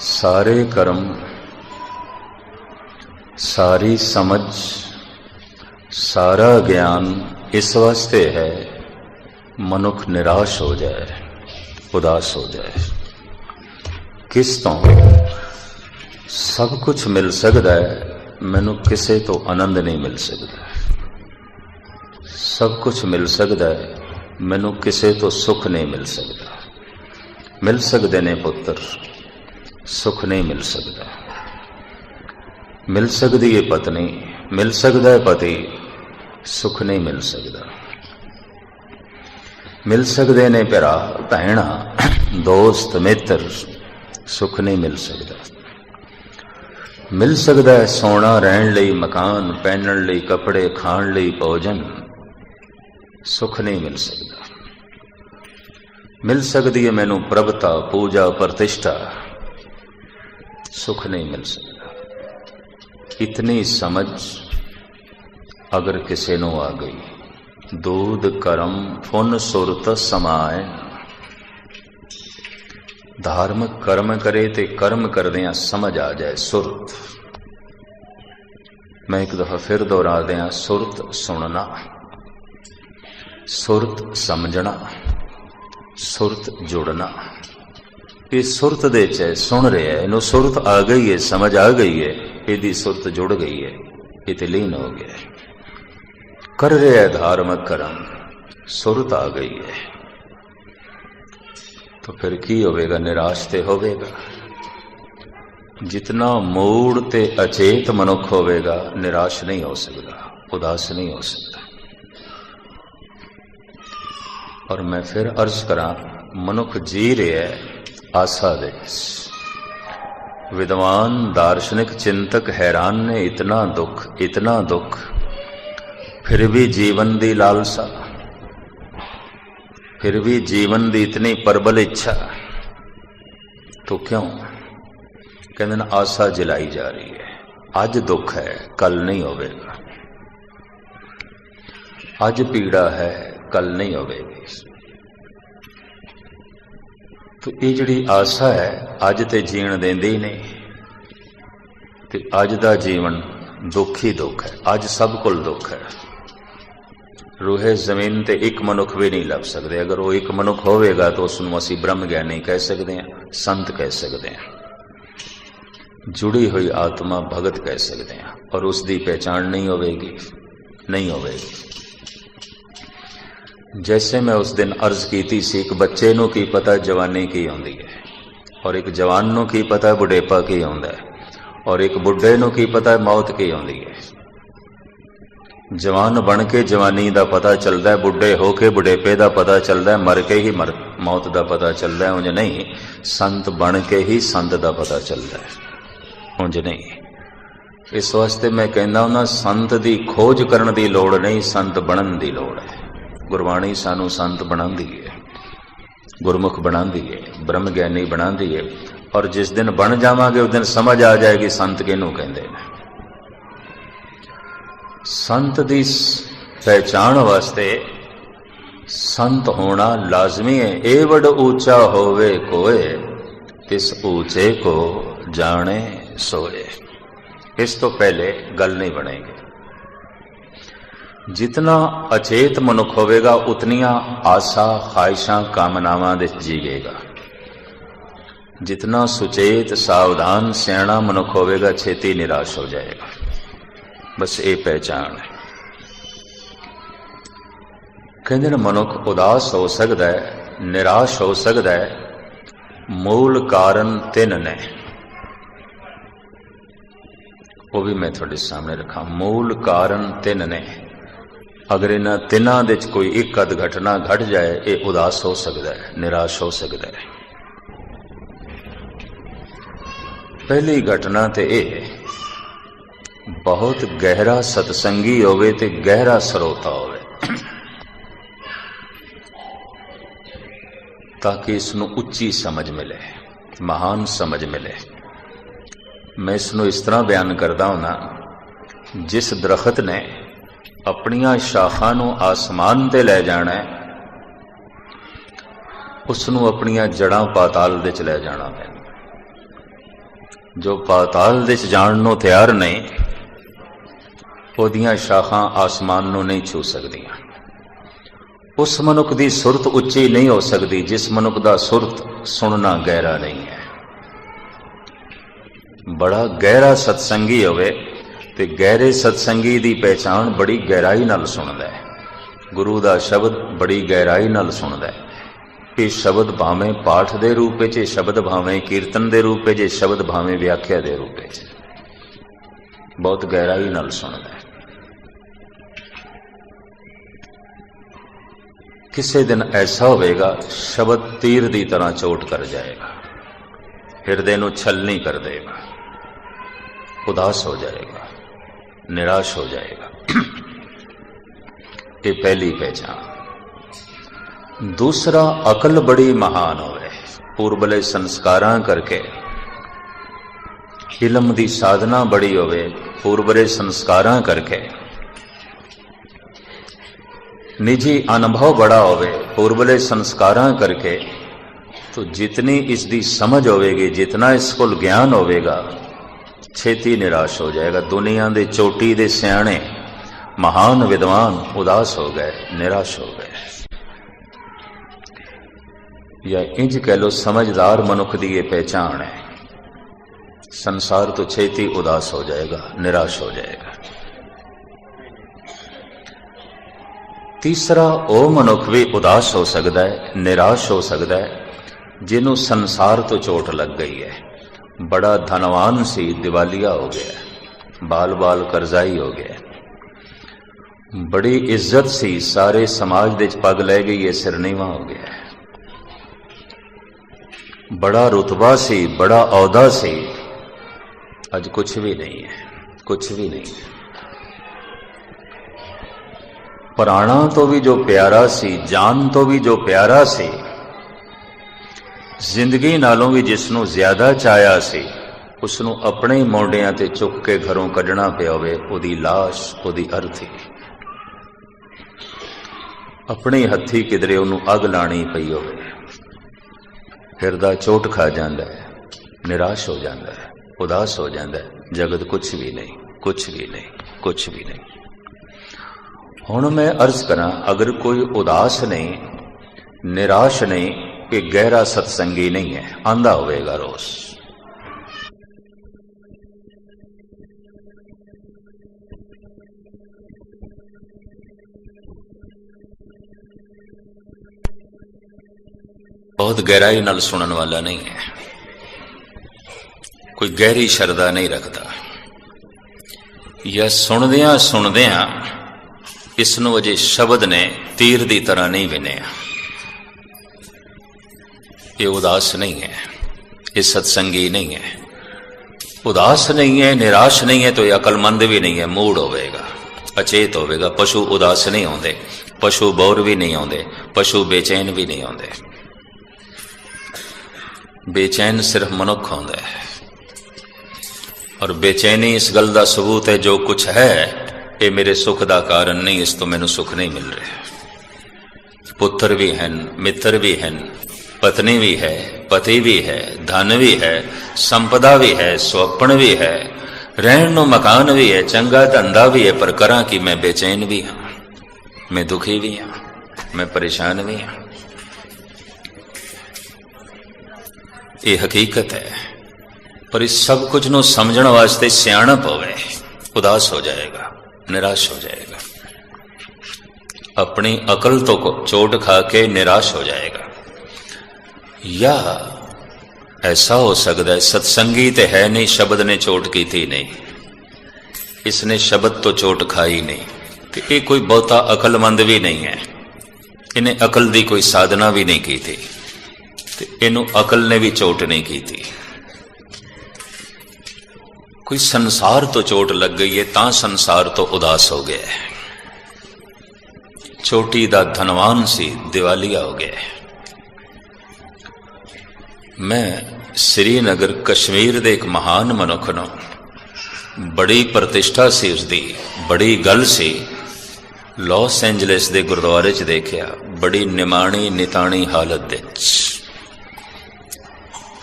ਸਾਰੇ ਕਰਮ, ਸਾਰੀ ਸਮਝ, ਸਾਰਾ ਗਿਆਨ ਇਸ ਵਾਸਤੇ ਹੈ, ਮਨੁੱਖ ਨਿਰਾਸ਼ ਹੋ ਜਾਏ, ਉਦਾਸ ਹੋ ਜਾਏ। ਕਿਸ ਤੋਂ? ਸਭ ਕੁਝ ਮਿਲ ਸਕਦਾ ਹੈ, ਮੈਨੂੰ ਕਿਸੇ ਤੋਂ ਆਨੰਦ ਨਹੀਂ ਮਿਲ ਸਕਦਾ। ਸਭ ਕੁਝ ਮਿਲ ਸਕਦਾ ਹੈ, ਮੈਨੂੰ ਕਿਸੇ ਤੋਂ ਸੁੱਖ ਨਹੀਂ ਮਿਲ ਸਕਦਾ। ਮਿਲ ਸਕਦੇ ਨੇ ਪੁੱਤਰ। ਸੁੱਖ ਨਹੀਂ ਮਿਲ ਸਕਦਾ। ਮਿਲ ਸਕਦੀ ਹੈ ਪਤਨੀ, ਮਿਲ ਸਕਦਾ ਹੈ ਪਤੀ, ਸੁੱਖ ਨਹੀਂ ਮਿਲ ਸਕਦਾ। ਮਿਲ ਸਕਦੇ ਨੇ ਭਰਾ ਭੈਣਾ, ਦੋਸਤ, ਮਿੱਤਰ, ਸੁੱਖ ਨਹੀਂ ਮਿਲ ਸਕਦਾ। ਮਿਲ ਸਕਦਾ ਹੈ ਸੋਨਾ ਰਹਿਣ ਲਈ ਮਕਾਨ, ਪਹਿਨਣ ਲਈ ਕੱਪੜੇ, ਖਾਣ ਲਈ ਭੋਜਨ, ਸੁੱਖ ਨਹੀਂ ਮਿਲ ਸਕਦਾ। ਮਿਲ ਸਕਦੀ ਹੈ ਮੈਨੂੰ ਪ੍ਰਭਤਾ, ਪੂਜਾ, ਪ੍ਰਤਿਸ਼ਠਾ ਸੁਖ ਨਹੀਂ ਮਿਲ ਸਕਦਾ। ਇਤਨੀ ਸਮਝ ਅਗਰ ਕਿਸੇ ਨੂੰ ਆ ਗਈ। ਦੂਧ, ਕਰਮ ਫੁਨ ਸੁਰਤ ਸਮਾਏ। ਧਾਰਮਿਕ ਕਰਮ ਕਰੇ ਤੇ ਕਰਮ ਕਰਦਿਆਂ ਸਮਝ ਆ ਜਾਏ ਸੁਰਤ। ਮੈਂ ਇੱਕ ਦਫਾ ਫਿਰ ਦੁਹਰਾ ਦਿਆਂ, ਸੁਰਤ ਸੁਣਨਾ। ਸੁਰਤ ਸਮਝਣਾ। ਸੁਰਤ ਜੁੜਨਾ। ਇਹ ਸੁਰਤ ਦੇ ਚ ਹੈ, ਸੁਣ ਰਿਹਾ ਹੈ, ਇਹਨੂੰ ਸੁਰਤ ਆ ਗਈ ਹੈ ਸਮਝ ਆ ਗਈ ਹੈ ਇਹਦੀ ਸੁਰਤ ਜੁੜ ਗਈ ਹੈ ਇਹ ਤੇ ਲੀਨ ਹੋ ਗਿਆ ਕਰ ਰਿਹਾ ਹੈ ਧਾਰਮਿਕ ਕਰਮ ਸੁਰਤ ਆ ਗਈ ਹੈ। ਤਾਂ ਫਿਰ ਕੀ ਹੋਵੇਗਾ ਨਿਰਾਸ਼ ਤੇ ਹੋਵੇਗਾ? ਜਿਤਨਾ ਮੂੜ ਤੇ ਅਚੇਤ ਮਨੁੱਖ ਹੋਵੇਗਾ ਨਿਰਾਸ਼ ਨਹੀਂ ਹੋ ਸਕਦਾ ਉਦਾਸ ਨਹੀਂ ਹੋ ਸਕਦਾ। ਔਰ ਮੈਂ ਫਿਰ ਅਰਜ਼ ਕਰਾਂ ਮਨੁੱਖ ਜੀ ਰਿਹਾ ਹੈ ਆਸਾ ਦੇ। ਵਿੱਚ ਵਿਦਵਾਨ ਦਾਰਸ਼ਨਿਕ ਚਿੰਤਕ ਹੈਰਾਨ ਨੇ ਇਤਨਾ ਦੁੱਖ ਇਤਨਾ ਦੁੱਖ। ਫਿਰ ਵੀ ਜੀਵਨ ਦੀ ਲਾਲਸਾ। ਫਿਰ ਵੀ ਜੀਵਨ ਦੀ ਇਤਨੀ ਪ੍ਰਬਲ ਇੱਛਾ। ਤੋ ਕਿਉਂ? ਕਹਿੰਦੇ ਨੇ, ਆਸਾ ਜਲਾਈ ਜਾ ਰਹੀ ਹੈ। ਅੱਜ ਦੁੱਖ ਹੈ, ਕੱਲ ਨਹੀਂ ਹੋਵੇਗਾ। ਅੱਜ ਪੀੜਾ ਹੈ, ਕੱਲ ਨਹੀਂ ਹੋਵੇਗੀ। ਤੋ ਇਹ ਜਿਹੜੀ ਆਸਾ ਹੈ, ਅੱਜ ਤੇ ਜੀਣ ਦਿੰਦੇ ਹੀ ਨਹੀਂ। ਤੇ ਅੱਜ ਦਾ ਜੀਵਨ ਦੁੱਖ ਹੀ ਦੁੱਖ ਹੈ, ਅੱਜ ਸਭ ਕੋਲ ਦੁੱਖ ਹੈ। ਰੂਹੇ ਜ਼ਮੀਨ ਤੇ ਇੱਕ ਮਨੁੱਖ ਵੀ ਨਹੀਂ ਲੱਭ ਸਕਦੇ। ਅਗਰ ਉਹ ਇੱਕ ਮਨੁੱਖ ਹੋਵੇਗਾ ਤਾਂ ਉਸ ਨੂੰ ਅਸੀਂ ਬ੍ਰਹਮ ਗਿਆਨੀ ਕਹਿ ਸਕਦੇ ਹਾਂ, ਸੰਤ ਕਹਿ ਸਕਦੇ ਹਾਂ। ਜੁੜੀ ਹੋਈ ਆਤਮਾ ਭਗਤ ਕਹਿ ਸਕਦੇ ਹਾਂ, ਔਰ ਉਸ ਦੀ ਪਹਿਚਾਣ ਨਹੀਂ ਹੋਵੇਗੀ ਨਹੀਂ ਹੋਵੇਗੀ। ਜੈਸੇ ਮੈਂ ਉਸ ਦਿਨ ਅਰਜ਼ ਕੀਤੀ ਸੀ ਇੱਕ ਬੱਚੇ ਨੂੰ ਕੀ ਪਤਾ ਜਵਾਨੀ ਕੀ ਆਉਂਦੀ ਹੈ ਔਰ ਇੱਕ ਜਵਾਨ ਨੂੰ ਕੀ ਪਤਾ ਬੁਢੇਪਾ ਕੀ ਆਉਂਦਾ ਹੈ ਔਰ ਇੱਕ ਬੁੱਢੇ ਨੂੰ ਕੀ ਪਤਾ ਮੌਤ ਕੀ ਆਉਂਦੀ ਹੈ ਜਵਾਨ ਬਣ ਕੇ ਜਵਾਨੀ ਦਾ ਪਤਾ ਚੱਲਦਾ ਹੈ ਬੁੱਢੇ ਹੋ ਕੇ ਬੁਢੇਪੇ ਦਾ ਪਤਾ ਚੱਲਦਾ ਹੈ ਮਰ ਕੇ ਹੀ ਮਰ ਮੌਤ ਦਾ ਪਤਾ ਚੱਲਦਾ ਹੈ ਉਂਝ ਨਹੀਂ ਸੰਤ ਬਣ ਕੇ ਹੀ ਸੰਤ ਦਾ ਪਤਾ ਚੱਲਦਾ ਹੈ ਉਂਝ ਨਹੀਂ ਇਸ ਵਾਸਤੇ ਮੈਂ ਕਹਿੰਦਾ ਉਹਨਾਂ ਸੰਤ ਦੀ ਖੋਜ ਕਰਨ ਦੀ ਲੋੜ ਨਹੀਂ ਸੰਤ ਬਣਨ ਦੀ ਲੋੜ ਹੈ ਗੁਰਬਾਣੀ ਸਾਨੂੰ ਸੰਤ ਬਣਾਉਂਦੀ ਹੈ ਗੁਰਮੁਖ ਬਣਾਉਂਦੀ ਹੈ ਬ੍ਰਹਮ ਗਿਆਨੀ ਬਣਾਉਂਦੀ ਹੈ ਔਰ ਜਿਸ ਦਿਨ ਬਣ ਜਾਵਾਂਗੇ, ਉਸ ਦਿਨ ਸਮਝ ਆ ਜਾਏਗੀ ਸੰਤ ਕਿਹਨੂੰ ਕਹਿੰਦੇ ਨੇ। ਸੰਤ ਦੀ ਪਹਿਚਾਣ ਵਾਸਤੇ ਸੰਤ ਹੋਣਾ ਲਾਜ਼ਮੀ ਹੈ ਇਹ ਵੱਡ ਉੱਚਾ ਹੋਵੇ ਕੋਏ ਇਸ ਉੱਚੇ ਕੋ ਜਾਣੇ ਸੋਏ। ਇਸ ਤੋਂ ਪਹਿਲੇ ਗੱਲ ਨਹੀਂ ਬਣੇਗੀ। ਜਿਤਨਾ ਅਚੇਤ ਮਨੁੱਖ ਹੋਵੇਗਾ, ਉਤਨੀਆਂ ਆਸਾ ਖਾਇਸ਼ਾਂ ਕਾਮਨਾਵਾਂ ਦੇ ਜੀਵੇਗਾ ਜਿਤਨਾ ਸੁਚੇਤ, ਸਾਵਧਾਨ, ਸਿਆਣਾ ਮਨੁੱਖ ਹੋਵੇਗਾ, ਛੇਤੀ ਨਿਰਾਸ਼ ਹੋ ਜਾਏਗਾ। ਬਸ ਇਹ ਪਹਿਚਾਨ ਹੈ। ਕਹਿੰਦੇ ਨੇ, ਮਨੁੱਖ ਉਦਾਸ ਹੋ ਸਕਦਾ ਹੈ, ਨਿਰਾਸ਼ ਹੋ ਸਕਦਾ ਹੈ, ਮੂਲ ਕਾਰਨ ਤਿੰਨ ਨੇ। ਉਹ ਵੀ ਮੈਂ ਤੁਹਾਡੇ ਸਾਹਮਣੇ ਰੱਖਾਂ। ਮੂਲ ਕਾਰਨ ਤਿੰਨ ਨੇ। ਅਗਰ ਇਹਨਾਂ ਤਿੰਨਾਂ ਦੇ ਵਿੱਚ ਕੋਈ ਇੱਕ ਅਧ ਘਟਨਾ ਘਟ ਜਾਏ ਇਹ ਉਦਾਸ ਹੋ ਸਕਦਾ ਹੈ ਨਿਰਾਸ਼ ਹੋ ਸਕਦਾ ਹੈ। ਪਹਿਲੀ ਘਟਨਾ ਤੇ ਇਹ ਹੈ, ਬਹੁਤ ਗਹਿਰਾ ਸਤਸੰਗੀ ਹੋਵੇ ਤੇ ਗਹਿਰਾ ਸਰੋਤਾ ਹੋਵੇ ਤਾਂ ਕਿ ਇਸ ਨੂੰ ਉੱਚੀ ਸਮਝ ਮਿਲੇ ਮਹਾਨ ਸਮਝ ਮਿਲੇ। ਮੈਂ ਇਸ ਨੂੰ ਇਸ ਤਰ੍ਹਾਂ ਬਿਆਨ ਕਰਦਾ ਹਾਂ ਜਿਸ ਦਰਖਤ ਨੇ ਆਪਣੀਆਂ ਸ਼ਾਖਾਂ ਨੂੰ ਆਸਮਾਨ ਤੇ ਲੈ ਜਾਣਾ ਹੈ ਉਸ ਨੂੰ ਆਪਣੀਆਂ ਜੜਾਂ ਪਾਤਾਲ ਦੇ ਚ ਲੈ ਜਾਣਾ ਪੈਂਦਾ ਜੋ ਪਾਤਾਲ ਦੇ ਚ ਜਾਣ ਨੂੰ ਤਿਆਰ ਨਹੀਂ ਉਹਦੀਆਂ ਸ਼ਾਖਾਂ ਆਸਮਾਨ ਨੂੰ ਨਹੀਂ ਛੂ ਸਕਦੀਆਂ। ਉਸ ਮਨੁੱਖ ਦੀ ਸੁਰਤ ਉੱਚੀ ਨਹੀਂ ਹੋ ਸਕਦੀ, ਜਿਸ ਮਨੁੱਖ ਦਾ ਸੁਰਤ ਸੁਣਨਾ ਗਹਿਰਾ ਨਹੀਂ ਹੈ। ਬੜਾ ਗਹਿਰਾ ਸਤਸੰਗੀ ਹੋਵੇ ਤੇ ਗਹਿਰੇ ਸਤਸੰਗੀ ਦੀ ਪਹਿਚਾਣ ਬੜੀ ਗਹਿਰਾਈ ਨਾਲ ਸੁਣਦਾ ਹੈ। ਗੁਰੂ ਦਾ ਸ਼ਬਦ ਬੜੀ ਗਹਿਰਾਈ ਨਾਲ ਸੁਣਦਾ ਹੈ ਇਹ ਸ਼ਬਦ ਭਾਵੇਂ ਪਾਠ ਦੇ ਰੂਪ ਵਿੱਚ ਇਹ ਸ਼ਬਦ ਭਾਵੇਂ ਕੀਰਤਨ ਦੇ ਰੂਪ ਵਿੱਚ ਇਹ ਸ਼ਬਦ ਭਾਵੇਂ ਵਿਆਖਿਆ ਦੇ ਰੂਪ ਵਿੱਚ। ਬਹੁਤ ਗਹਿਰਾਈ ਨਾਲ ਸੁਣਦਾ ਹੈ। ਕਿਸੇ ਦਿਨ ਐਸਾ ਹੋਵੇਗਾ, ਸ਼ਬਦ ਤੀਰ ਦੀ ਤਰ੍ਹਾਂ ਚੋਟ ਕਰ ਜਾਏਗਾ। ਹਿਰਦੇ ਨੂੰ ਛਲਨੀ ਕਰ ਦੇਗਾ। ਉਦਾਸ ਹੋ ਜਾਏਗਾ। ਨਿਰਾਸ਼ ਹੋ ਜਾਏਗਾ ਇਹ ਪਹਿਲੀ ਪਹਿਚਾਨ ਦੂਸਰਾ ਅਕਲ ਬੜੀ ਮਹਾਨ ਹੋਵੇ ਪੂਰਬਲੇ ਸੰਸਕਾਰਾਂ ਕਰਕੇ ਇਲਮ ਦੀ ਸਾਧਨਾ ਬੜੀ ਹੋਵੇ ਪੂਰਬਲੇ ਸੰਸਕਾਰਾਂ ਕਰਕੇ ਨਿਜੀ ਅਨੁਭਵ ਬੜਾ ਹੋਵੇ ਪੂਰਬਲੇ ਸੰਸਕਾਰਾਂ ਕਰਕੇ तो जितनी इसकी समझ होवेगी जितना इस कोल ज्ञान होवेगा ਛੇਤੀ ਨਿਰਾਸ਼ ਹੋ ਜਾਏਗਾ। ਦੁਨੀਆ ਦੇ ਚੋਟੀ ਦੇ ਸਿਆਣੇ, ਮਹਾਨ ਵਿਦਵਾਨ ਉਦਾਸ ਹੋ ਗਏ, ਨਿਰਾਸ਼ ਹੋ ਗਏ। ਜਾਂ ਇੰਜ ਕਹਿ ਲੋ ਸਮਝਦਾਰ ਮਨੁੱਖ ਦੀ ਇਹ ਪਹਿਚਾਣ ਹੈ। ਸੰਸਾਰ ਤੋਂ ਛੇਤੀ ਉਦਾਸ ਹੋ ਜਾਏਗਾ, ਨਿਰਾਸ਼ ਹੋ ਜਾਏਗਾ। ਤੀਸਰਾ, ਉਹ ਮਨੁੱਖ ਵੀ ਉਦਾਸ ਹੋ ਸਕਦਾ ਹੈ, ਨਿਰਾਸ਼ ਹੋ ਸਕਦਾ ਹੈ, ਜਿਹਨੂੰ ਸੰਸਾਰ ਤੋਂ ਚੋਟ ਲੱਗ ਗਈ ਹੈ। ਬੜਾ ਧਨਵਾਨ ਸੀ ਦਿਵਾਲੀਆ ਹੋ ਗਿਆ ਬਾਲ-ਬਾਲ ਕਰਜ਼ਾਈ ਹੋ ਗਿਆ ਬੜੀ ਇੱਜ਼ਤ ਸੀ ਸਾਰੇ ਸਮਾਜ ਦੇ ਚ ਪੱਗ ਲੈ ਗਈ ਹੈ ਸਿਰ ਨੀਵਾ ਹੋ ਗਿਆ ਬੜਾ ਰੁਤਬਾ ਸੀ ਬੜਾ ਅਹੁਦਾ ਸੀ ਅੱਜ ਕੁਝ ਵੀ ਨਹੀਂ ਹੈ ਕੁਝ ਵੀ ਨਹੀਂ ਪ੍ਰਾਣਾ ਤੋਂ ਵੀ ਜੋ ਪਿਆਰਾ ਸੀ ਜਾਨ ਤੋਂ ਵੀ ਜੋ ਪਿਆਰਾ ਸੀ ਜ਼ਿੰਦਗੀ ਨਾਲੋਂ ਵੀ ਜਿਸ ਨੂੰ ਜ਼ਿਆਦਾ ਚਾਇਆ ਸੀ ਉਸ ਨੂੰ ਆਪਣੇ ਮੋਢਿਆਂ ਤੇ ਚੁੱਕ ਕੇ ਘਰੋਂ ਕੱਢਣਾ ਪਿਆ ਹੋਵੇ, ਉਹਦੀ লাশ ਉਹਦੀ ਅਰਥੀ। ਆਪਣੇ ਹੱਥੀ ਕਿਧਰੇ ਉਹਨੂੰ ਅੱਗ ਲਾਣੀ ਪਈ ਹੋਵੇ। ਹਿਰਦਾ ਚੋਟ ਖਾ ਜਾਂਦਾ ਹੈ, ਨਿਰਾਸ਼ ਹੋ ਜਾਂਦਾ ਹੈ, ਉਦਾਸ ਹੋ ਜਾਂਦਾ ਹੈ, ਜਗਤ ਕੁਝ ਵੀ ਨਹੀਂ ਕੁਝ ਵੀ ਨਹੀਂ ਕੁਝ ਵੀ ਨਹੀਂ। ਹੁਣ ਮੈਂ ਅਰਜ਼ ਕਰਾਂ, ਅਗਰ ਕੋਈ ਉਦਾਸ ਨਹੀਂ, ਨਿਰਾਸ਼ ਨਹੀਂ ਕਿ ਗਹਿਰਾ ਸਤਸੰਗੀ ਨਹੀਂ ਹੈ, ਆਂਦਾ ਹੋਵੇਗਾ ਰੋਸ। ਬਹੁਤ ਗਹਿਰਾਈ ਨਾਲ ਸੁਣਨ ਵਾਲਾ ਨਹੀਂ ਹੈ। ਕੋਈ ਗਹਿਰੀ ਸ਼ਰਧਾ ਨਹੀਂ ਰੱਖਦਾ। ਜਾਂ ਸੁਣਦਿਆਂ ਸੁਣਦਿਆਂ ਇਸ ਨੂੰ ਅਜੇ ਸ਼ਬਦ ਨੇ ਤੀਰ ਦੀ ਤਰ੍ਹਾਂ ਨਹੀਂ ਵਿਨਿਆ। ਇਹ ਉਦਾਸ ਨਹੀਂ ਹੈ, ਇਹ ਸਤਸੰਗੀ ਨਹੀਂ ਹੈ। ਉਦਾਸ ਨਹੀਂ ਹੈ, ਨਿਰਾਸ਼ ਨਹੀਂ ਹੈ ਤਾਂ ਇਹ ਅਕਲਮੰਦ ਵੀ ਨਹੀਂ ਹੈ, ਮੂੜ ਹੋਵੇਗਾ, ਅਚੇਤ ਹੋਵੇਗਾ। ਪਸ਼ੂ ਉਦਾਸ ਨਹੀਂ ਆਉਂਦੇ, ਪਸ਼ੂ ਬੌਰ ਵੀ ਨਹੀਂ ਆਉਂਦੇ, ਪਸ਼ੂ ਬੇਚੈਨ ਵੀ ਨਹੀਂ ਆਉਂਦੇ। ਬੇਚੈਨ ਸਿਰਫ ਮਨੁੱਖ ਹੁੰਦਾ ਹੈ। ਔਰ ਬੇਚੈਨੀ ਇਸ ਗੱਲ ਦਾ ਸਬੂਤ ਹੈ, ਜੋ ਕੁਝ ਹੈ, ਇਹ ਮੇਰੇ ਸੁਖ ਦਾ ਕਾਰਨ ਨਹੀਂ, ਇਸ ਤੋਂ ਮੈਨੂੰ ਸੁਖ ਨਹੀਂ ਮਿਲ ਰਿਹਾ। ਪੁੱਤਰ ਵੀ ਹਨ, ਮਿੱਤਰ ਵੀ ਹਨ ਪਤਨੀ ਵੀ ਹੈ ਪਤੀ ਵੀ ਹੈ ਧਨ ਵੀ ਹੈ ਸੰਪਦਾ ਵੀ ਹੈ ਸੁਪਨ ਵੀ ਹੈ ਰਹਿਣ ਨੂੰ ਮਕਾਨ ਵੀ ਹੈ ਚੰਗਾ ਧੰਦਾ ਵੀ ਹੈ ਪਰ ਕਰਾਂ ਕਿ ਮੈਂ ਬੇਚੈਨ ਵੀ ਹਾਂ ਮੈਂ ਦੁਖੀ ਵੀ ਹਾਂ ਮੈਂ ਪਰੇਸ਼ਾਨ ਵੀ ਹਾਂ ਇਹ ਹਕੀਕਤ ਹੈ ਪਰ ਇਸ ਸਭ ਕੁਝ ਨੂੰ ਸਮਝਣ ਵਾਸਤੇ ਸਿਆਣਪ ਹੋਵੇ ਉਦਾਸ ਹੋ ਜਾਏਗਾ ਨਿਰਾਸ਼ ਹੋ ਜਾਏਗਾ ਆਪਣੀ ਅਕਲ ਤੋਂ ਕੋ- ਚੋਟ ਖਾ ਕੇ ਨਿਰਾਸ਼ ਹੋ ਜਾਏਗਾ ਜਾਂ ਐਸਾ ਹੋ ਸਕਦਾ ਹੈ, ਸਤਸੰਗੀ ਤੇ ਹੈ ਨਹੀਂ, ਸ਼ਬਦ ਨੇ ਚੋਟ ਕੀਤੀ ਨਹੀਂ। ਇਸ ਨੇ ਸ਼ਬਦ ਤੋਂ ਚੋਟ ਖਾਈ ਨਹੀਂ, ਤੇ ਇਹ ਕੋਈ ਬਹੁਤਾ ਅਕਲਮੰਦ ਵੀ ਨਹੀਂ ਹੈ। ਇਹਨੇ ਅਕਲ ਦੀ ਕੋਈ ਸਾਧਨਾ ਵੀ ਨਹੀਂ ਕੀਤੀ, ਤੇ ਇਹਨੂੰ ਅਕਲ ਨੇ ਵੀ ਚੋਟ ਨਹੀਂ ਕੀਤੀ। ਕੋਈ ਸੰਸਾਰ ਤੋਂ ਚੋਟ ਲੱਗ ਗਈ ਹੈ, ਤਾਂ ਸੰਸਾਰ ਤੋਂ ਉਦਾਸ ਹੋ ਗਿਆ ਹੈ। ਛੋਟੀ ਦਾ ਧਨਵਾਨ ਸੀ, ਦਿਵਾਲੀਆ ਹੋ ਗਿਆ ਹੈ। ਮੈਂ ਸ੍ਰੀਨਗਰ ਕਸ਼ਮੀਰ ਦੇ ਇੱਕ ਮਹਾਨ ਮਨੁੱਖ ਨੂੰ ਬੜੀ ਪ੍ਰਤਿਸ਼ਠਾ ਸੀ ਉਸ ਦੀ ਬੜੀ ਗੱਲ ਸੀ। ਲਾਸ ਐਂਜਲਸ ਦੇ ਗੁਰਦੁਆਰੇ 'ਚ ਦੇਖਿਆ, ਬੜੀ ਨਿਮਾਣੀ ਨਿਤਾਣੀ ਹਾਲਤ ਵਿੱਚ।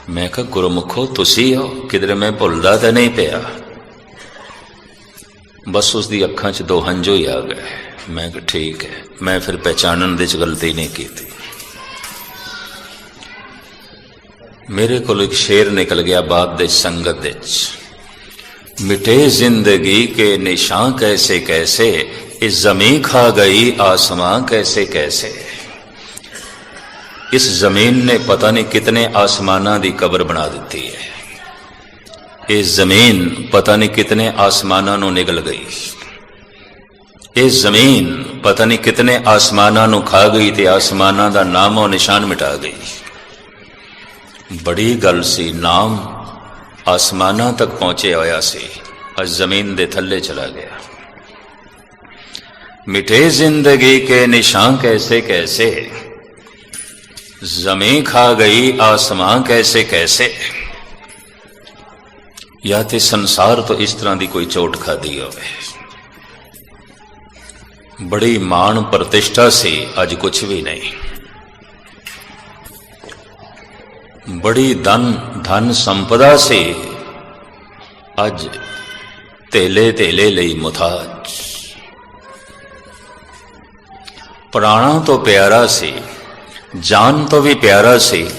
ਮੈਂ ਕਿਹਾ, ਗੁਰਮੁਖੋ, ਤੁਸੀਂ ਹੋ? ਕਿਧਰੇ ਮੈਂ ਭੁੱਲਦਾ ਤਾਂ ਨਹੀਂ ਪਿਆ। ਬਸ ਉਸ ਦੀ ਅੱਖਾਂ 'ਚ ਦੋ ਹੰਝੂ ਹੀ ਆ ਗਏ। ਮੈਂ ਕਿਹਾ, ਠੀਕ ਹੈ। ਮੈਂ ਫਿਰ ਪਹਿਚਾਨਣ ਦੇ 'ਚ ਗਲਤੀ ਨਹੀਂ ਕੀਤੀ। ਮੇਰੇ ਕੋਲ ਇੱਕ ਸ਼ੇਰ ਨਿਕਲ ਗਿਆ ਬਾਤ ਦੇ ਸੰਗਤ ਦੇ 'ਚ मिटे जिंदगी के निशान कैसे कैसे इस जमी खा गई आसमां कैसे कैसे इस जमीन ने पता नहीं कितने आसमाना ਦੀ ਕਬਰ ਬਣਾ ਦਿੱਤੀ ਹੈ ਇਹ ਜ਼ਮੀਨ ਪਤਾ ਨਹੀਂ ਕਿਤਨੇ ਆਸਮਾਨਾਂ ਨੂੰ ਨਿਗਲ ਗਈ ਇਹ ਜ਼ਮੀਨ ਪਤਾ ਨਹੀਂ ਕਿਤਨੇ ਆਸਮਾਨਾਂ ਨੂੰ ਖਾ ਗਈ ਤੇ ਆਸਮਾਨਾਂ ਦਾ ਨਾਮੋ ਨਿਸ਼ਾਨ ਮਿਟਾ ਗਈ ਬੜੀ ਗੱਲ ਸੀ, ਨਾਮ ਆਸਮਾਨਾਂ ਤੱਕ ਪਹੁੰਚਿਆ ਹੋਇਆ ਸੀ, ਅੱਜ ਜ਼ਮੀਨ ਦੇ ਥੱਲੇ ਚਲਾ ਗਿਆ। ਮਿਟੇ ਜ਼ਿੰਦਗੀ ਕੇ ਨਿਸ਼ਾਨ ਕੈਸੇ ਕੈਸੇ, ਜ਼ਮੀਨ ਖਾ ਗਈ ਆਸਮਾਂ ਕੈਸੇ ਕੈਸੇ। ਜਾਂ ਤੇ ਸੰਸਾਰ ਤੋਂ ਇਸ ਤਰ੍ਹਾਂ ਦੀ ਕੋਈ ਚੋਟ ਖਾਦੀ ਹੋਵੇ। ਬੜੀ ਮਾਣ ਪ੍ਰਤਿਸ਼ਠਾ ਸੀ, ਅੱਜ ਕੁਝ ਵੀ ਨਹੀਂ। ਬੜੀ ਧਨ ਧਨ ਸੰਪਦਾ ਸੀ। ਅੱਜ ਤੇਲੇ ਤੇਲੇ ਲਈ ਮੁਤਾਜ। ਪ੍ਰਾਣਾਂ ਤੋਂ ਪਿਆਰਾ ਸੀ, ਜਾਨ ਤੋਂ ਵੀ ਪਿਆਰਾ ਸੀ,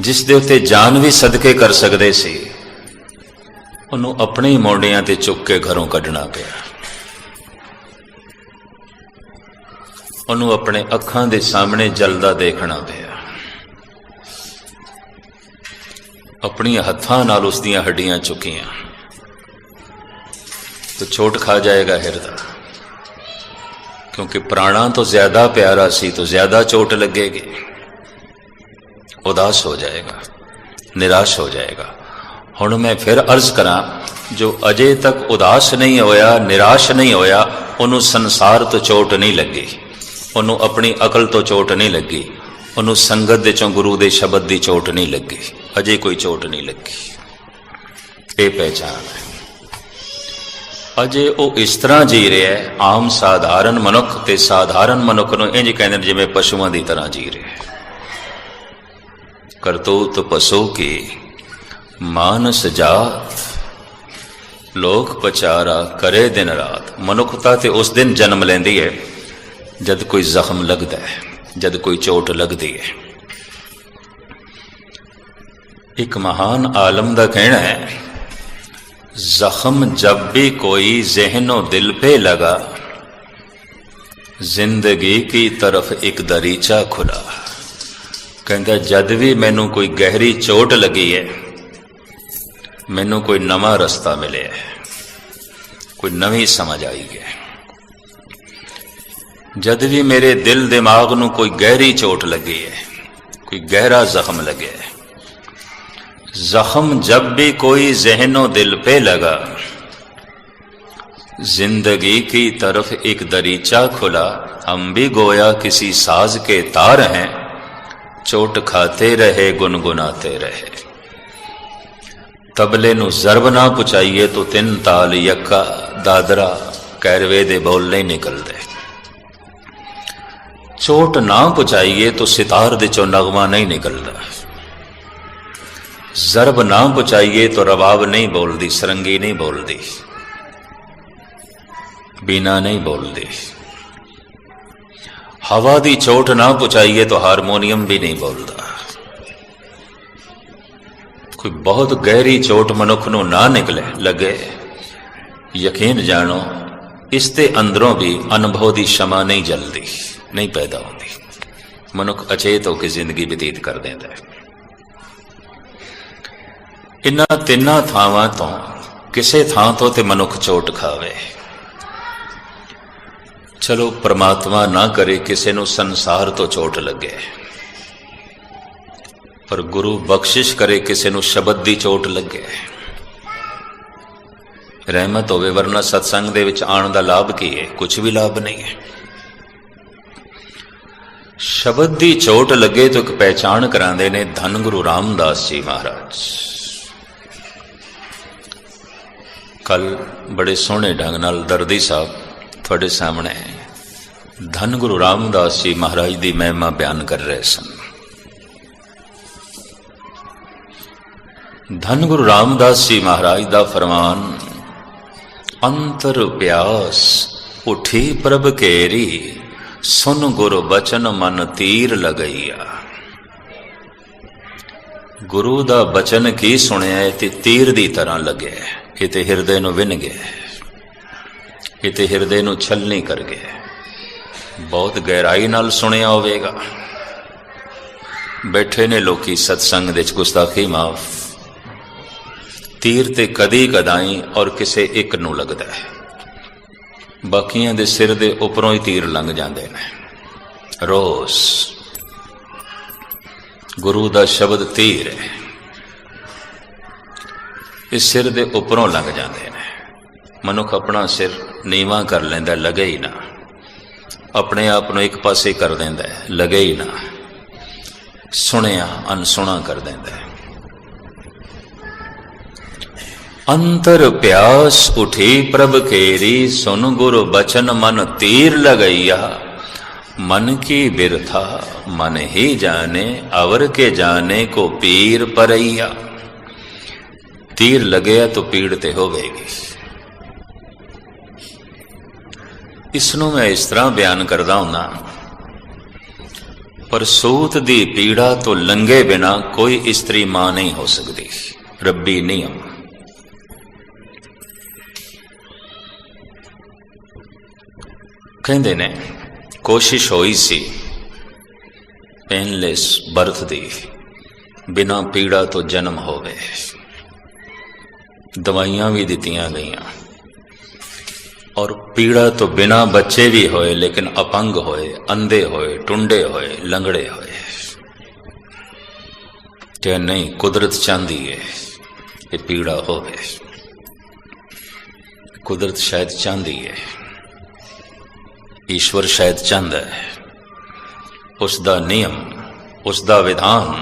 ਜਿਸ ਦੇ ਉੱਤੇ ਜਾਨ ਵੀ ਸਦਕੇ ਕਰ ਸਕਦੇ ਸੀ। ਉਹਨੂੰ ਆਪਣੇ ਹੀ ਮੋਢਿਆਂ ਤੇ ਚੁੱਕ ਕੇ ਘਰੋਂ ਕੱਢਣਾ ਪਿਆ। ਉਹਨੂੰ ਆਪਣੇ ਅੱਖਾਂ ਦੇ ਸਾਹਮਣੇ ਜਲਦਾ ਦੇਖਣਾ ਪਿਆ। ਆਪਣੀਆਂ ਹੱਥਾਂ ਨਾਲ ਉਸ ਦੀਆਂ ਹੱਡੀਆਂ ਚੁੱਕੀਆਂ। ਤਾਂ ਛੋਟ ਖਾ ਜਾਏਗਾ ਹਿਰਦਾ। ਕਿਉਂਕਿ ਪ੍ਰਾਣਾਂ ਤੋਂ ਜ਼ਿਆਦਾ ਪਿਆਰਾ ਸੀ, ਤਾਂ ਜ਼ਿਆਦਾ ਚੋਟ ਲੱਗੇਗੀ। ਉਦਾਸ ਹੋ ਜਾਏਗਾ, ਨਿਰਾਸ਼ ਹੋ ਜਾਏਗਾ। ਹੁਣ ਮੈਂ ਫਿਰ ਅਰਜ਼ ਕਰਾਂ, ਜੋ ਅਜੇ ਤੱਕ ਉਦਾਸ ਨਹੀਂ ਹੋਇਆ, ਨਿਰਾਸ਼ ਨਹੀਂ ਹੋਇਆ, ਉਹਨੂੰ ਸੰਸਾਰ ਤੋਂ ਚੋਟ ਨਹੀਂ ਲੱਗੀ। ਉਹਨੂੰ ਆਪਣੀ ਅਕਲ ਤੋਂ ਚੋਟ ਨਹੀਂ ਲੱਗੀ। ਉਹਨੂੰ ਸੰਗਤ ਦੇ ਚੋਂ ਗੁਰੂ ਦੇ ਸ਼ਬਦ ਦੀ ਚੋਟ ਨਹੀਂ ਲੱਗੀ। ਅਜੇ ਕੋਈ ਚੋਟ ਨਹੀਂ ਲੱਗੀ। ਇਹ ਪਹਿਚਾਨ ਹੈ। ਅਜੇ ਉਹ ਇਸ ਤਰ੍ਹਾਂ ਜੀ ਰਿਹਾ ਹੈ, ਆਮ ਸਾਧਾਰਨ ਮਨੁੱਖ ਤੇ ਸਾਧਾਰਨ ਮਨੁੱਖ ਨੂੰ ਇੰਜ ਕਹਿੰਦੇ ਨੇ ਜਿਵੇਂ ਪਸ਼ੂਆਂ ਦੀ ਤਰ੍ਹਾਂ ਜੀ ਰਿਹਾ ਹੈ। ਕਰਤੂਤ ਪਸ਼ੂ ਕੇ, ਮਾਨਸ ਜਾਤ, ਲੋਕ ਪਚਾਰਾ ਕਰੇ ਦਿਨ ਰਾਤ। ਮਨੁੱਖਤਾ ਤੇ ਉਸ ਦਿਨ ਜਨਮ ਲੈਂਦੀ ਹੈ, ਜਦ ਕੋਈ ਜ਼ਖਮ ਲੱਗਦਾ ਹੈ, ਜਦ ਕੋਈ ਚੋਟ ਲੱਗਦੀ ਹੈ। ਇੱਕ ਮਹਾਨ ਆਲਮ ਦਾ ਕਹਿਣਾ ਹੈ ਜ਼ਖਮ ਜਬ ਵੀ ਕੋਈ ਜ਼ਹਿਨੋ ਦਿਲ पे लगा ਜ਼ਿੰਦਗੀ ਕੀ ਤਰਫ ਇੱਕ ਦਰੀਚਾ ਖੁੱਲਾ ਕਹਿੰਦਾ ਜਦ ਵੀ ਮੈਨੂੰ ਕੋਈ ਗਹਿਰੀ ਚੋਟ ਲੱਗੀ ਹੈ ਮੈਨੂੰ ਕੋਈ ਨਵਾਂ ਰਸਤਾ ਮਿਲਿਆ ਹੈ ਕੋਈ ਨਵੀਂ ਸਮਝ ਆਈ ਹੈ ਜਦ ਵੀ ਮੇਰੇ ਦਿਲ ਦਿਮਾਗ ਨੂੰ ਕੋਈ ਗਹਿਰੀ ਚੋਟ ਲੱਗੀ ਹੈ ਕੋਈ ਗਹਿਰਾ ਜ਼ਖਮ ਲੱਗਿਆ ਹੈ जख्म जब भी कोई जहनो दिल पे लगा जिंदगी की तरफ एक दरीचा खुला हम भी गोया किसी साज के तार हैं चोट खाते रहे गुनगुनाते रहे तबले नु जरब ना पुचाइए तो तिन ताल यक्का दादरा कैरवे दे बोल नहीं निकलते चोट ना पुचाइए तो सितार दे चो नगमा नहीं निकलता ਜ਼ਰਬ ਨਾ ਪਹੁੰਚਾਈਏ ਤਾਂ ਰਬਾਬ ਨਹੀਂ ਬੋਲਦੀ, ਸਰੰਗੀ ਨਹੀਂ ਬੋਲਦੀ। ਬੀਨਾ ਨਹੀਂ ਬੋਲਦੀ। ਹਵਾ ਦੀ ਚੋਟ ਨਾ ਪਹੁੰਚਾਈਏ ਤਾਂ ਹਾਰਮੋਨੀਅਮ ਵੀ ਨਹੀਂ ਬੋਲਦਾ। ਕੋਈ ਬਹੁਤ ਗਹਿਰੀ ਚੋਟ ਮਨੁੱਖ ਨੂੰ ਨਾ ਨਿਕਲੇ, ਲੱਗੇ। ਯਕੀਨ ਜਾਣੋ, ਇਸ ਦੇ ਅੰਦਰੋਂ ਵੀ ਅਨੁਭਵ ਦੀ ਸ਼ਮਾ ਨਹੀਂ ਜਲਦੀ, ਨਹੀਂ ਪੈਦਾ ਹੁੰਦੀ। ਮਨੁੱਖ ਅਚੇਤ ਹੋ ਕੇ ਜ਼ਿੰਦਗੀ ਬਤੀਤ ਕਰ ਦਿੰਦਾ ਹੈ। ਇਨ੍ਹਾਂ ਤਿੰਨਾਂ ਥਾਵਾਂ ਤੋਂ ਕਿਸੇ ਥਾਂ ਤੋਂ ਤੇ ਮਨੁੱਖ ਚੋਟ ਖਾਵੇ। ਚਲੋ ਪ੍ਰਮਾਤਮਾ ਨਾ ਕਰੇ ਕਿਸੇ ਨੂੰ ਸੰਸਾਰ ਤੋਂ ਚੋਟ ਲੱਗੇ। ਪਰ ਗੁਰੂ ਬਖਸ਼ਿਸ਼ ਕਰੇ ਕਿਸੇ ਨੂੰ ਸ਼ਬਦ ਦੀ ਚੋਟ ਲੱਗੇ। ਰਹਿਮਤ ਹੋਵੇ ਵਰਨਾ ਸਤਸੰਗ ਦੇ ਵਿੱਚ ਆਉਣ ਦਾ ਲਾਭ ਕੀ ਹੈ ਕੁਝ ਵੀ ਲਾਭ ਨਹੀਂ ਹੈ ਸ਼ਬਦ ਦੀ ਚੋਟ ਲੱਗੇ ਤਾਂ ਇੱਕ ਪਹਿਚਾਣ ਕਰਾਉਂਦੇ ਨੇ ਧੰਨ ਗੁਰੂ ਰਾਮਦਾਸ ਜੀ ਮਹਾਰਾਜ। ਕੱਲ ਬੜੇ ਸੋਹਣੇ ਢੰਗ ਨਾਲ ਦਰਦੀ ਸਾਹਿਬ ਤੁਹਾਡੇ ਸਾਹਮਣੇ ਧੰਨ ਗੁਰੂ ਰਾਮਦਾਸ ਜੀ ਮਹਾਰਾਜ ਦੀ ਮਹਿਮਾ ਬਿਆਨ ਕਰ ਰਹੇ ਸਨ ਧੰਨ ਗੁਰੂ ਰਾਮਦਾਸ ਜੀ ਮਹਾਰਾਜ ਦਾ ਫਰਮਾਨ ਅੰਤਰ ਪਿਆਸ ਉਠੀ ਪ੍ਰਭ ਕੇਰੀ ਸੁਨ ਗੁਰ ਬਚਨ ਮਨ ਤੀਰ ਲਗਈਆ ਗੁਰੂ ਦਾ ਬਚਨ ਕੀ ਸੁਣਿਆ ਏ ਤੇ ਤੀਰ ਦੀ ਤਰ੍ਹਾਂ ਲੱਗਿਆ ਕਿਤੇ ਹਿਰਦੇ ਨੂੰ ਵਿੰਨ ਗਿਆ ਇਹ ਹਿਰਦੇ ਨੂੰ ਛਲਨੀ ਕਰ ਗਏ। ਬਹੁਤ ਗਹਿਰਾਈ ਨਾਲ ਸੁਣਿਆ ਹੋਵੇਗਾ। ਬੈਠੇ ਨੇ ਲੋਕੀ ਸਤਸੰਗ ਦੇ ਵਿੱਚ, ਗੁਸਤਾਖੀ ਮਾਫ। ਤੀਰ ਤੇ ਕਦੀ ਕਦਾਈ ਔਰ ਕਿਸੇ ਇੱਕ ਨੂੰ ਲੱਗਦਾ ਹੈ। ਬਾਕੀਆਂ ਦੇ ਸਿਰ ਦੇ ਉੱਪਰੋਂ ਹੀ ਤੀਰ ਲੰਘ ਜਾਂਦੇ ਨੇ। ਰੋਸ। ਗੁਰੂ ਦਾ ਸ਼ਬਦ ਤੀਰ ਹੈ। ਇਸ ਸਿਰ ਦੇ ਉੱਪਰੋਂ ਲੰਘ ਜਾਂਦੇ ਨੇ। ਮਨੁੱਖ ਆਪਣਾ ਸਿਰ ਨੀਵਾ ਕਰ ਲੈਂਦਾ, ਲਗੇ ਹੀ ਨਾ। ਆਪਣੇ ਆਪ ਨੂੰ ਇੱਕ ਪਾਸੇ ਕਰ ਦਿੰਦਾ ਲਗੇ ਹੀ ਨਾ। ਸੁਣਿਆ ਅਨਸੁਣਾ ਕਰ ਦਿੰਦਾ ਅੰਤਰ ਪਿਆਸ ਉਠੀ ਪ੍ਰਭ ਕੇਰੀ, ਸੁਨ ਗੁਰ ਬਚਨ ਮਨ ਤੀਰ ਲਗਈਆ। ਮਨ ਕੀ ਬਿਰਥਾ, ਮਨ ਹੀ ਜਾਣੇ, ਅਵਰ ਕੇ ਜਾਣੇ ਕੋ ਪੀਰ ਪਰਈਆ। तीर लगे तो ਪੀੜ ਤੇ ਹੋਵੇਗੀ। ਇਸ ਨੂੰ ਮੈਂ ਇਸ ਤਰ੍ਹਾਂ ਬਿਆਨ ਕਰਦਾ ਹੁੰਦਾ ਪਰ ਸੂਤ ਦੀ ਪੀੜਾ ਤੋਂ ਲੰਗੇ ਬਿਨਾ ਕੋਈ ਇਸਤਰੀ ਮਾਂ ਨਹੀਂ ਹੋ ਸਕਦੀ, ਰੱਬੀ ਨਿਯਮ। ਕਹਿੰਦੇ ਨੇ, ਕੋਸ਼ਿਸ਼ ਹੋਈ ਸੀ, ਪੇਨਲੈਸ ਬਰਥ ਦੀ ਬਿਨਾ ਪੀੜਾ ਤੋਂ ਜਨਮ ਹੋਵੇ। ਦਵਾਈਆਂ ਵੀ ਦਿੱਤੀਆਂ ਗਈਆਂ ਔਰ ਪੀੜਾ ਤੋਂ ਬਿਨਾ ਬੱਚੇ ਵੀ ਹੋਏ ਲੇਕਿਨ ਅਪੰਗ ਹੋਏ ਅੰਧੇ ਹੋਏ ਟੁੰਡੇ ਹੋਏ ਲੰਗੜੇ ਹੋਏ ਕਿ ਨਹੀਂ ਕੁਦਰਤ ਚਾਹੁੰਦੀ ਹੈ ਕਿ ਪੀੜਾ ਹੋਵੇ ਕੁਦਰਤ ਸ਼ਾਇਦ ਚਾਹੁੰਦੀ ਹੈ ਈਸ਼ਵਰ ਸ਼ਾਇਦ ਚਾਹੁੰਦਾ ਹੈ ਉਸ ਦਾ ਨਿਯਮ ਉਸ ਦਾ ਵਿਧਾਨ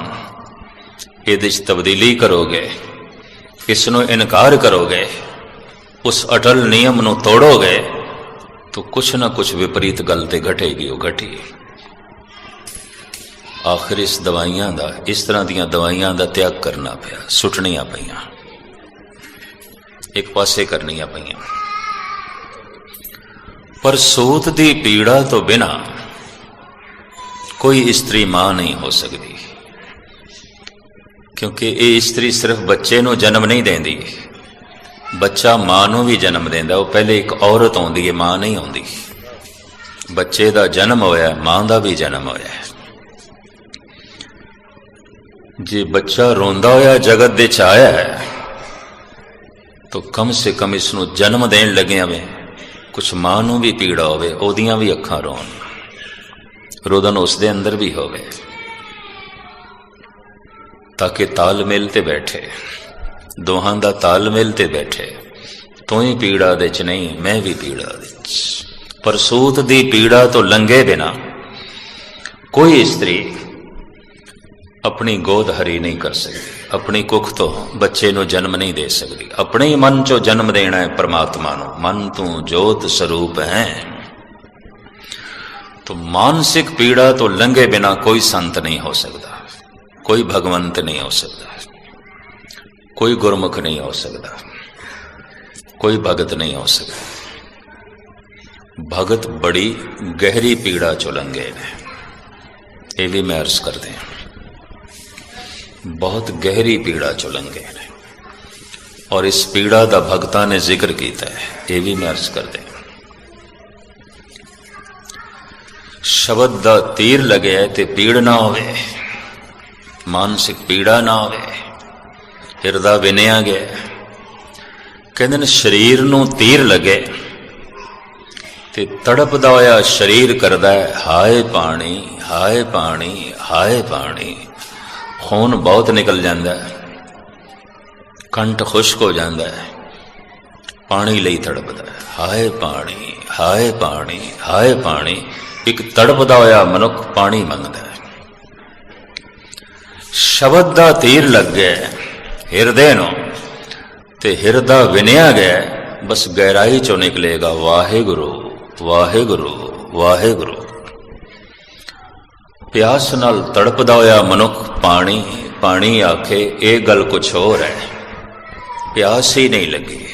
ਇਹਦੇ ਚ ਤਬਦੀਲੀ ਕਰੋਗੇ ਇਸ ਨੂੰ ਇਨਕਾਰ ਕਰੋਗੇ, ਉਸ ਅਟਲ ਨਿਯਮ ਨੂੰ ਤੋੜੋਗੇ, ਤਾਂ ਕੁਛ ਨਾ ਕੁਛ ਵਿਪਰੀਤ ਗੱਲ ਤੇ ਘਟੇਗੀ, ਉਹ ਘਟੀ। ਆਖਰ ਇਸ ਦਵਾਈਆਂ ਦਾ, ਇਸ ਤਰ੍ਹਾਂ ਦੀਆਂ ਦਵਾਈਆਂ ਦਾ ਤਿਆਗ ਕਰਨਾ ਪਿਆ, ਸੁੱਟਣੀਆਂ ਪਈਆਂ। ਇੱਕ ਪਾਸੇ ਕਰਨੀਆਂ ਪਈਆਂ। ਪਰ ਸੂਤ ਦੀ ਪੀੜਾ ਤੋਂ ਬਿਨਾ ਕੋਈ ਇਸਤਰੀ ਮਾਂ ਨਹੀਂ ਹੋ ਸਕਦੀ। ਕਿਉਂਕਿ ਇਹ ਇਸਤਰੀ ਸਿਰਫ ਬੱਚੇ ਨੂੰ ਜਨਮ ਨਹੀਂ ਦਿੰਦੀ। ਬੱਚਾ ਮਾਂ ਨੂੰ ਵੀ ਜਨਮ ਦਿੰਦਾ, ਉਹ ਪਹਿਲੇ ਇੱਕ ਔਰਤ ਆਉਂਦੀ ਹੈ ਮਾਂ ਨਹੀਂ ਆਉਂਦੀ। ਬੱਚੇ ਦਾ ਜਨਮ ਹੋਇਆ, ਮਾਂ ਦਾ ਵੀ ਜਨਮ ਹੋਇਆ। ਜੇ ਬੱਚਾ ਰੋਂਦਾ ਹੋਇਆ, ਜਗਤ ਦੇ ਚ ਆਇਆ ਹੈ, ਤਾਂ ਕਮ ਸੇ ਕਮ ਇਸ ਨੂੰ ਜਨਮ ਦੇਣ ਲੱਗਿਆ ਵੇ, ਕੁਛ ਮਾਂ ਨੂੰ ਵੀ ਪੀੜਾ ਹੋਵੇ, ਉਹਦੀਆਂ ਵੀ ਅੱਖਾਂ ਰੋਣ। ਰੋਦਨ ਉਸ ਦੇ ਅੰਦਰ ਵੀ ਹੋਵੇ। ਤਾਂ ਕਿ ਤਾਲਮੇਲ ਤੇ ਬੈਠੇ। ਦੋਹਾਂ ਦਾ ਤਾਲਮੇਲ ਤੇ ਬੈਠੇ। ਤੂੰ ਹੀ ਪੀੜਾ ਦੇ ਚ ਨਹੀਂ, ਮੈਂ ਵੀ ਪੀੜਾ ਦੇ ਚ। ਪਰ ਸੂਤ ਦੀ ਪੀੜਾ ਤੋਂ ਲੰਗੇ ਬਿਨਾ ਕੋਈ ਇਸਤਰੀ ਆਪਣੀ ਗੋਦ ਹਰੀ ਨਹੀਂ ਕਰ ਸਕਦੀ। ਆਪਣੀ ਕੁੱਖ ਤੋਂ ਬੱਚੇ ਨੂੰ ਜਨਮ ਨਹੀਂ ਦੇ ਸਕਦੀ। ਆਪਣੇ ਮਨ ਚੋਂ ਜਨਮ ਦੇਣਾ ਹੈ ਪ੍ਰਮਾਤਮਾ ਨੂੰ। ਮਨ ਤੂੰ ਜੋਤ ਸਰੂਪ ਹੈ। ਤੋ ਮਾਨਸਿਕ ਪੀੜਾ ਤੋਂ ਲੰਗੇ ਬਿਨਾ ਕੋਈ ਸੰਤ ਨਹੀਂ ਹੋ ਸਕਦਾ। कोई भगवंत नहीं हो सकता। कोई गुरमुख नहीं हो सकता। कोई भगत नहीं हो सकता। भगत बड़ी गहरी पीड़ा चुलंगे ये भी मैं अर्ज़ कर दें। बहुत गहरी पीड़ा चुलंगे ने और इस पीड़ा का भगता ने ज़िक्र किया है। ये भी मैं अर्ज़ कर दें। शब्द का तीर लगे है ते पीड़ ना होवे। ਮਾਨਸਿਕ ਪੀੜਾ ਨਾ ਹੋਵੇ, ਹਿਰਦਾ ਵਿਨਿਆ ਗਿਆ। ਕਹਿੰਦੇ ਨੇ ਸਰੀਰ ਨੂੰ ਤੀਰ ਲੱਗੇ ਤੇ ਤੜਪਦਾ ਹੋਇਆ ਸਰੀਰ ਕਰਦਾ ਹੈ, ਹਾਏ ਪਾਣੀ ਹਾਏ ਪਾਣੀ ਹਾਏ ਪਾਣੀ। ਖੂਨ ਬਹੁਤ ਨਿਕਲ ਜਾਂਦਾ ਹੈ, ਕੰਠ ਖੁਸ਼ਕ ਹੋ ਜਾਂਦਾ ਹੈ, ਪਾਣੀ ਲਈ ਤੜਪਦਾ ਹੈ, ਹਾਏ ਪਾਣੀ ਹਾਏ ਪਾਣੀ ਹਾਏ ਪਾਣੀ। ਇੱਕ ਤੜਪਦਾ ਹੋਇਆ ਮਨੁੱਖ ਪਾਣੀ ਮੰਗਦਾ ਸ਼ਬਦ ਦਾ ਤੀਰ ਲੱਗ ਗਿਆ ਹਿਰਦੇ ਨੂੰ, ਤੇ ਹਿਰਦਾ ਵਿਨਿਆ ਗਿਆ, ਬਸ ਗਹਿਰਾਈ ਚੋਂ ਨਿਕਲੇਗਾ, ਵਾਹਿਗੁਰੂ ਵਾਹਿਗੁਰੂ ਵਾਹਿਗੁਰੂ। ਪਿਆਸ ਨਾਲ ਤੜਪਦਾ ਹੋਇਆ ਮਨੁੱਖ ਪਾਣੀ ਪਾਣੀ ਆਖੇ, ਇਹ ਗੱਲ ਕੁਛ ਹੋਰ ਹੈ। ਪਿਆਸ ਹੀ ਨਹੀਂ ਲੱਗੀ।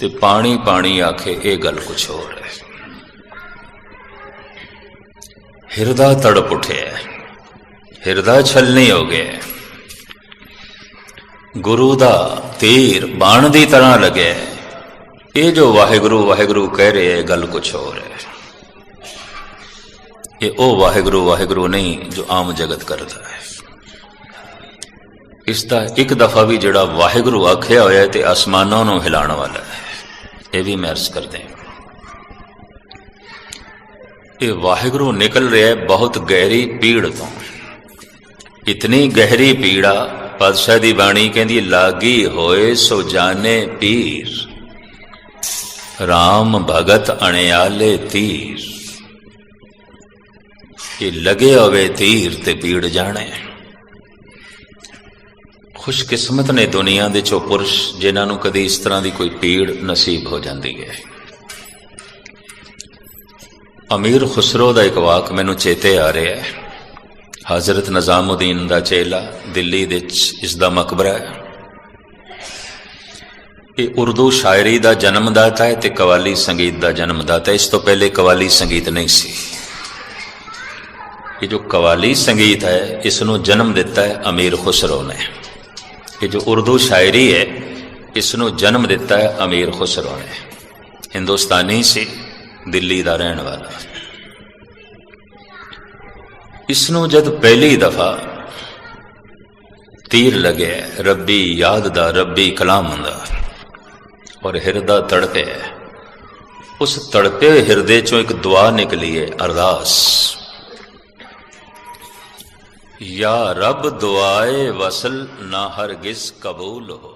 ਤੇ ਪਾਣੀ ਪਾਣੀ ਆਖੇ, ਇਹ ਗੱਲ ਕੁਛ ਹੋਰ ਹੈ। ਹਿਰਦਾ ਤੜਪ ਉਠਿਆ। ਹਿਰਦਾ ਛਲਨੀ ਹੋ ਗਿਆ ਗੁਰੂ ਦਾ ਤੀਰ ਬਾਣ ਦੀ ਤਰ੍ਹਾਂ ਲੱਗਿਆ। ਇਹ ਜੋ ਵਾਹਿਗੁਰੂ ਵਾਹਿਗੁਰੂ ਕਹਿ ਰਿਹਾ ਹੈ ਗੱਲ ਕੁਛ ਹੋਰ ਹੈ। ਇਹ ਉਹ ਵਾਹਿਗੁਰੂ ਵਾਹਿਗੁਰੂ ਨਹੀਂ, ਜੋ ਆਮ ਜਗਤ ਕਰਦਾ ਹੈ। ਇਸ ਦਾ ਇੱਕ ਦਫਾ ਵੀ ਜਿਹੜਾ ਵਾਹਿਗੁਰੂ ਆਖਿਆ ਹੋਇਆ ਹੈ ਤੇ ਅਸਮਾਨਾਂ ਨੂੰ ਹਿਲਾਉਣ ਵਾਲਾ ਹੈ। ਇਹ ਵੀ ਮੈਂ ਅਰਜ਼ ਕਰਦੇ ਹਾਂ। ਇਹ ਵਾਹਿਗੁਰੂ ਨਿਕਲ ਰਿਹਾ ਹੈ ਬਹੁਤ ਗਹਿਰੀ ਪੀੜ ਤੋਂ। ਇਤਨੀ ਗਹਿਰੀ ਪੀੜਾ ਪਾਤਸ਼ਾਹ ਦੀ ਬਾਣੀ ਕਹਿੰਦੀ, ਲਾਗੀ ਹੋਏ ਸੋ ਜਾਣੇ ਪੀਰ। RAM ਭਗਤ ਅਣਿਆਲੇ ਤੀਰ। ਇਹ ਲਗੇ ਹੋਵੇ ਤੀਰ ਤੇ ਪੀੜ ਜਾਣੇ। ਖੁਸ਼ਕਿਸਮਤ ਨੇ ਦੁਨੀਆ ਦੇ ਚੋ ਪੁਰਸ਼, ਜਿਨ੍ਹਾਂ ਨੂੰ ਕਦੇ ਇਸ ਤਰ੍ਹਾਂ ਦੀ ਕੋਈ ਪੀੜ ਨਸੀਬ ਹੋ ਜਾਂਦੀ ਹੈ। ਅਮੀਰ ਖੁਸਰੋ ਦਾ ਇੱਕ ਵਾਕ ਮੈਨੂੰ ਚੇਤੇ ਆ ਰਿਹਾ ਹੈ। ਹਜ਼ਰਤ ਨਿਜ਼ਾਮੁਦੀਨ ਦਾ ਚੇਲਾ ਦਿੱਲੀ ਵਿੱਚ ਇਸ ਦਾ ਮਕਬਰਾ ਹੈ। ਇਹ ਉਰਦੂ ਸ਼ਾਇਰੀ ਦਾ ਜਨਮਦਾਤਾ ਹੈ ਤੇ ਕਵਾਲੀ ਸੰਗੀਤ ਦਾ ਜਨਮਦਾਤਾ ਹੈ। ਇਸ ਤੋਂ ਪਹਿਲੇ ਕਵਾਲੀ ਸੰਗੀਤ ਨਹੀਂ ਸੀ। ਇਹ ਜੋ ਕਵਾਲੀ ਸੰਗੀਤ ਹੈ, ਇਸ ਨੂੰ ਜਨਮ ਦਿੱਤਾ ਹੈ ਅਮੀਰ ਖੁਸਰੋ ਨੇ। ਇਹ ਜੋ ਉਰਦੂ ਸ਼ਾਇਰੀ ਹੈ, ਇਸ ਨੂੰ ਜਨਮ ਦਿੱਤਾ ਹੈ ਅਮੀਰ ਖੁਸਰੋ ਨੇ। ਹਿੰਦੁਸਤਾਨੀ ਸੀ, ਦਿੱਲੀ ਦਾ ਰਹਿਣ ਵਾਲਾ। ਇਸ ਨੂੰ ਜਦ ਪਹਿਲੀ ਦਫਾ ਤੀਰ ਲਗਿਆ ਰੱਬੀ ਯਾਦ ਦਾ ਰੱਬੀ ਕਲਾਮ ਦਾ ਔਰ ਹਿਰਦਾ ਤੜਪਿਆ ਉਸ ਤੜਪੇ ਹਿਰਦੇ ਚੋਂ ਇੱਕ ਦੁਆ ਨਿਕਲੀ ਹੈ, ਅਰਦਾਸ। ਯਾ ਰੱਬ ਦੁਆਏ ਵਸਲ ਨਾ ਹਰਗਿਜ਼ ਕਬੂਲ ਹੋ।